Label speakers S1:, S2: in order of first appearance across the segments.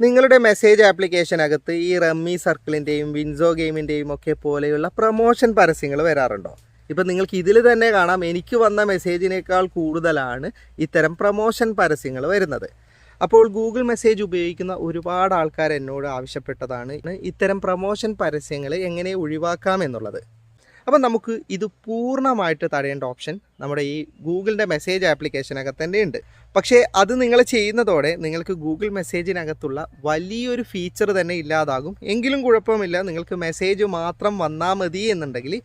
S1: നിങ്ങളുടെ മെസ്സേജ് ആപ്ലിക്കേഷനകത്ത് ഈ റമ്മി സർക്കിളിന്റെയും വിൻസോ ഗെയിമിന്റെയും ഒക്കെ പോലെയുള്ള പ്രൊമോഷൻ പരസ്യങ്ങൾ വരാറുണ്ടോ? ഇപ്പം നിങ്ങൾക്ക് ഇതിൽ തന്നെ കാണാം. എനിക്ക് വന്ന മെസ്സേജിനേക്കാൾ കൂടുതലാണ് ഇത്തരം പ്രൊമോഷൻ പരസ്യങ്ങൾ വരുന്നത്. അപ്പോൾ ഗൂഗിൾ മെസ്സേജ് ഉപയോഗിക്കുന്ന ഒരുപാട് ആൾക്കാർ എന്നോട് ആവശ്യപ്പെട്ടതാണ് ഇത്തരം പ്രൊമോഷൻ പരസ്യങ്ങൾ എങ്ങനെ ഒഴിവാക്കാം എന്നുള്ളത്. അപ്പം നമുക്ക് ഇത് പൂർണമായിട്ട് തടയേണ്ട ഓപ്ഷൻ നമ്മുടെ ഈ ഗൂഗിളിന്റെ മെസ്സേജ് ആപ്ലിക്കേഷനകത്ത് തന്നെ ഉണ്ട് പക്ഷേ അത് നിങ്ങൾ ചെയ്യുന്നതോടെ നിങ്ങൾക്ക് ഗൂഗിൾ മെസ്സേജിനകത്തുള്ള വലിയൊരു ഫീച്ചർ തന്നെ ഇല്ലാതാകും. എങ്കിലും കുഴപ്പമില്ല നിങ്ങൾക്ക് മെസ്സേജ് മാത്രം വന്നാൽ മതി എന്നുണ്ടെങ്കിൽ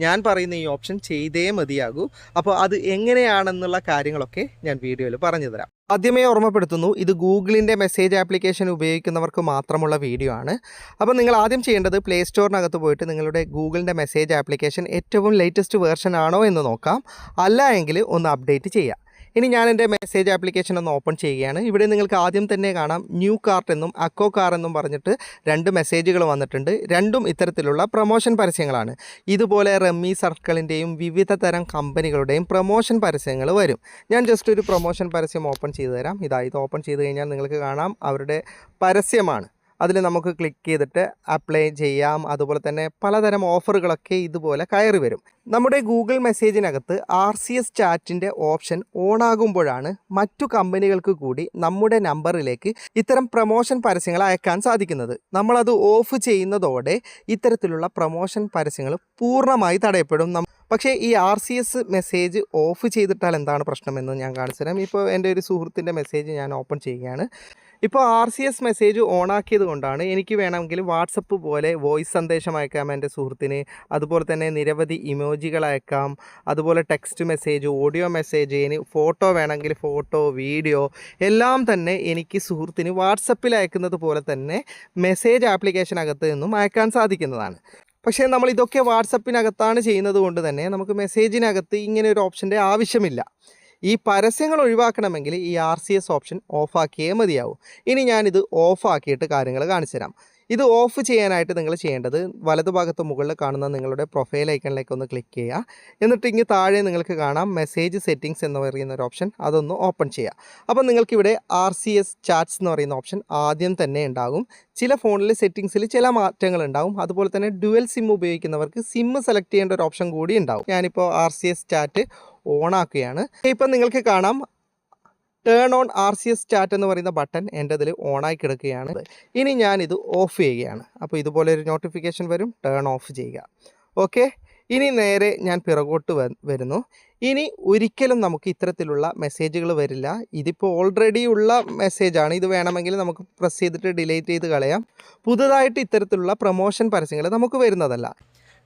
S1: ഞാൻ പറയുന്ന ഈ ഓപ്ഷൻ ചെയ്തേ മതിയാകൂ. അപ്പോൾ അത് എങ്ങനെയാണെന്നുള്ള കാര്യങ്ങളൊക്കെ ഞാൻ വീഡിയോയിൽ പറഞ്ഞു തരാം ആദ്യമേ ഓർമ്മപ്പെടുത്തുന്നു ഇത് ഗൂഗിളിന്റെ മെസ്സേജ് ആപ്ലിക്കേഷൻ ഉപയോഗിക്കുന്നവർക്ക് മാത്രമുള്ള വീഡിയോ ആണ്. അപ്പോൾ നിങ്ങൾ ആദ്യം ചെയ്യേണ്ടത് പ്ലേ സ്റ്റോറിനകത്ത് പോയിട്ട് നിങ്ങളുടെ ഗൂഗിളിന്റെ മെസ്സേജ് ആപ്ലിക്കേഷൻ ഏറ്റവും ലേറ്റസ്റ്റ് വേർഷൻ ആണോ എന്ന് നോക്കാം. അല്ല എങ്കിൽ ഒന്ന് അപ്ഡേറ്റ് ചെയ്യാം ഇനി ഞാൻ എന്റെ മെസ്സേജ് ആപ്ലിക്കേഷൻ ഒന്ന് ഓപ്പൺ ചെയ്യുകയാണ്. ഇവിടെ നിങ്ങൾക്ക് ആദ്യം തന്നെ കാണാം ന്യൂ കാർട്ട് എന്നും അക്കോ കാർ എന്നും പറഞ്ഞിട്ട് രണ്ട് മെസ്സേജുകൾ വന്നിട്ടുണ്ട്. രണ്ടും ഇത്തരത്തിലുള്ള പ്രൊമോഷൻ പരസ്യങ്ങളാണ്. ഇതുപോലെ റമ്മി സർക്കിളിന്റെയും വിവിധ തരം കമ്പനികളുടെയും പ്രൊമോഷൻ പരസ്യങ്ങൾ വരും. ഞാൻ ജസ്റ്റ് ഒരു പ്രൊമോഷൻ പരസ്യം ഓപ്പൺ ചെയ്തു തരാം. ഇതാ ഇത് ഓപ്പൺ ചെയ്ത് കഴിഞ്ഞാൽ നിങ്ങൾക്ക് കാണാം അവരുടെ പരസ്യമാണ്. അതിൽ നമുക്ക് ക്ലിക്ക് ചെയ്തിട്ട് അപ്ലൈ ചെയ്യാം. അതുപോലെ തന്നെ പലതരം ഓഫറുകളൊക്കെ ഇതുപോലെ കയറി വരും. നമ്മുടെ ഗൂഗിൾ മെസ്സേജിനകത്ത് ആർ സി എസ് ചാറ്റിന്റെ ഓപ്ഷൻ ഓൺ ആകുമ്പോഴാണ് മറ്റു കമ്പനികൾക്ക് കൂടി നമ്മുടെ നമ്പറിലേക്ക് ഇത്തരം പ്രൊമോഷൻ പരസ്യങ്ങൾ അയക്കാൻ സാധിക്കുന്നത്. നമ്മളത് ഓഫ് ചെയ്യുന്നതോടെ ഇത്തരത്തിലുള്ള പ്രൊമോഷൻ പരസ്യങ്ങൾ പൂർണമായി തടയപ്പെടും. പക്ഷേ ഈ R C S message off ചെയ്തിട്ടാൽ എന്താണ് പ്രശ്നമെന്ന് ഞാൻ കാണിച്ചു തരാം. ഇപ്പോൾ എന്റെ ഒരു സുഹൃത്തിന്റെ മെസ്സേജ് ഞാൻ ഓപ്പൺ ചെയ്യുകയാണ്. ഇപ്പോൾ ആർ സി എസ് മെസ്സേജ് ഓണാക്കിയത് കൊണ്ടാണ് എനിക്ക് വേണമെങ്കിൽ വാട്സപ്പ് പോലെ വോയിസ് സന്ദേശം അയക്കാം എന്റെ സുഹൃത്തിന്. അതുപോലെ തന്നെ നിരവധി ഇമോജികൾ അയക്കാം. അതുപോലെ ടെക്സ്റ്റ് മെസ്സേജ് ഓഡിയോ മെസ്സേജ് ഇനി ഫോട്ടോ വേണമെങ്കിൽ ഫോട്ടോ വീഡിയോ എല്ലാം തന്നെ എനിക്ക് സുഹൃത്തിന് വാട്സപ്പിൽ അയക്കുന്നത് പോലെ തന്നെ മെസ്സേജ് ആപ്ലിക്കേഷൻ ആപ്ലിക്കേഷനകത്ത് നിന്നും അയക്കാൻ സാധിക്കുന്നതാണ്. പക്ഷേ നമ്മൾ ഇതൊക്കെ വാട്സപ്പിനകത്താണ് ചെയ്യുന്നത് കൊണ്ട് തന്നെ നമുക്ക് മെസ്സേജിനകത്ത് ഇങ്ങനെ ഒരു ഓപ്ഷന്റെ ആവശ്യമില്ല. ഈ പരസ്യങ്ങൾ ഒഴിവാക്കണമെങ്കിൽ ഈ ആർ സി എസ് ഓപ്ഷൻ ഓഫാക്കിയേ മതിയാവും. ഇനി ഞാനിത് ഓഫാക്കിയിട്ട് കാര്യങ്ങൾ കാണിച്ചു തരാം ഇത് ഓഫ് ചെയ്യാനായിട്ട് നിങ്ങൾ ചെയ്യേണ്ടത് വലതുഭാഗത്ത് മുകളിൽ കാണുന്ന നിങ്ങളുടെ പ്രൊഫൈൽ ഐക്കണിലേക്ക് ഒന്ന് ക്ലിക്ക് ചെയ്യുക. എന്നിട്ട് ഇങ്ങ് താഴെ നിങ്ങൾക്ക് കാണാം മെസ്സേജ് സെറ്റിംഗ്സ് എന്ന് പറയുന്ന ഒരു ഓപ്ഷൻ അതൊന്ന് ഓപ്പൺ ചെയ്യുക. അപ്പോൾ നിങ്ങൾക്കിവിടെ ആർ സി എസ് ചാറ്റ്സ് എന്ന് പറയുന്ന ഓപ്ഷൻ ആദ്യം തന്നെ ഉണ്ടാകും. ചില ഫോണിലെ സെറ്റിംഗ്സിൽ ചില മാറ്റങ്ങൾ ഉണ്ടാകും. അതുപോലെ തന്നെ ഡുവൽ സിം ഉപയോഗിക്കുന്നവർക്ക് സിം സെലക്ട് ചെയ്യേണ്ട ഒരു ഓപ്ഷൻ കൂടി ഉണ്ടാകും. ഞാനിപ്പോൾ R C S chat on ആക്കുകയാണ്. ഇപ്പം നിങ്ങൾക്ക് കാണാം turn on R C S start എന്ന് പറയുന്ന ബട്ടൺ എന്റെ ഇതിൽ ഓണായി കിടക്കുകയാണ്. ഇനി ഞാനിത് ഓഫ് ചെയ്യുകയാണ്. അപ്പോൾ ഇതുപോലെ ഒരു നോട്ടിഫിക്കേഷൻ വരും ടേൺ ഓഫ് ചെയ്യുക. ഓക്കെ ഇനി നേരെ ഞാൻ പിറകോട്ട് വരുന്നു. ഇനി ഒരിക്കലും നമുക്ക് ഇത്തരത്തിലുള്ള മെസ്സേജുകൾ വരില്ല. ഇതിപ്പോൾ ഓൾറെഡി ഉള്ള മെസ്സേജാണ് ഇത് വേണമെങ്കിൽ നമുക്ക് പ്രസ് ചെയ്തിട്ട് ഡിലീറ്റ് ചെയ്ത് കളയാം. പുതുതായിട്ട് ഇത്തരത്തിലുള്ള പ്രൊമോഷൻ പരസ്യങ്ങൾ നമുക്ക് വരുന്നതല്ല.